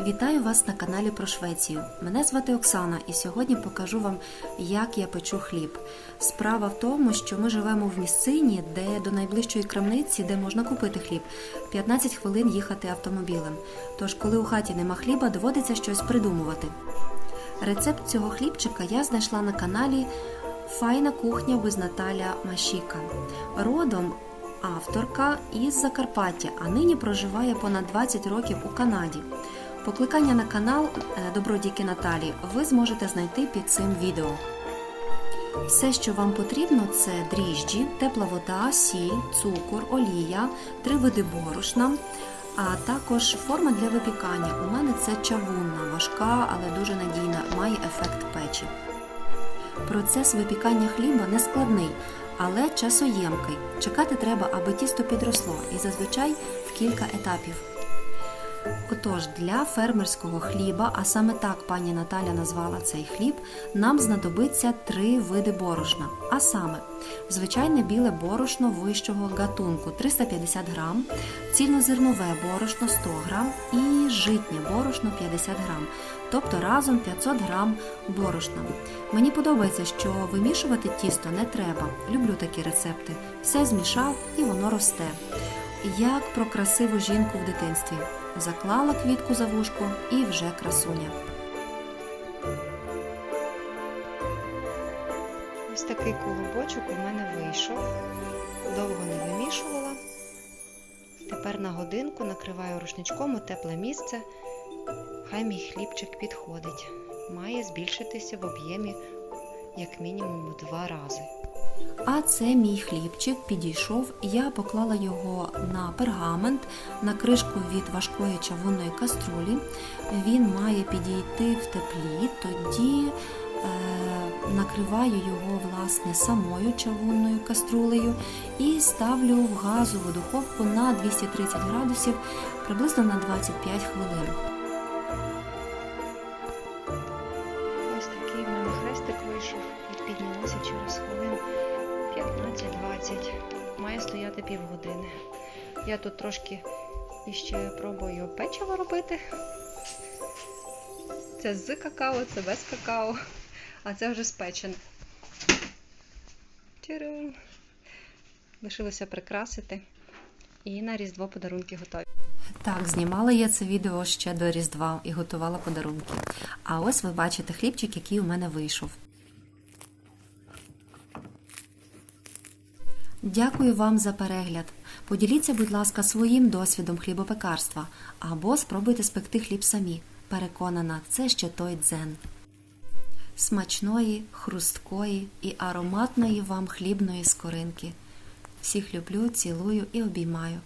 Вітаю вас на каналі про Швецію. Мене звати Оксана, і сьогодні покажу вам, як я печу хліб. Справа в тому, що ми живемо в місцині, де до найближчої крамниці, де можна купити хліб, 15 хвилин їхати автомобілем. Тож, коли у хаті нема хліба, доводиться щось придумувати. Рецепт цього хлібчика я знайшла на каналі Файна кухня без Наталя Машіка. Родом авторка із Закарпаття, а нині проживає понад 20 років у Канаді. Покликання на канал е, Добродійки Наталі ви зможете знайти під цим відео. Все, що вам потрібно, це дріжджі, тепла вода, сіль, цукор, олія, три види борошна, а також форма для випікання. У мене це чавунна, важка, але дуже надійна, має ефект печі. Процес випікання хліба не складний, але часоємкий. Чекати треба, аби тісто підросло, і зазвичай в кілька етапів. Отож, для фермерського хліба, а саме так пані Наталя назвала цей хліб, нам знадобиться три види борошна. А саме, звичайне біле борошно вищого гатунку 350 грам, цільнозернове борошно 100 грам і житнє борошно 50 грам, тобто разом 500 грам борошна. Мені подобається, що вимішувати тісто не треба. Люблю такі рецепти. Все змішав і воно росте. Як про красиву жінку в дитинстві. Заклала квітку за вушко і вже красуня. Ось такий колобочок у мене вийшов. Довго не вимішувала. Тепер на годинку накриваю рушничком у тепле місце. Хай мій хлібчик підходить. Має збільшитися в об'ємі як мінімум два рази. А це мій хлібчик підійшов. Я поклала його на пергамент, на кришку від важкої чавунної каструлі. Він має підійти в теплі, тоді е, накриваю його власне самою чавунною каструлею і ставлю в газову духовку на 230 градусів приблизно на 25 хвилин. Піднялося через хвилин 15-20. Має стояти півгодини. Я тут трошки іще пробую печиво робити. Це з какао, це без какао, а це вже спечене. Тірин. Лишилося прикрасити. І на Різдво подарунки готові. Так, знімала я це відео ще до Різдва і готувала подарунки. А ось ви бачите хлібчик, який у мене вийшов. Дякую вам за перегляд. Поділіться, будь ласка, своїм досвідом хлібопекарства або спробуйте спекти хліб самі. Переконана, це ще той дзен. Смачної, хрусткої і ароматної вам хлібної скоринки. Всіх люблю, цілую і обіймаю.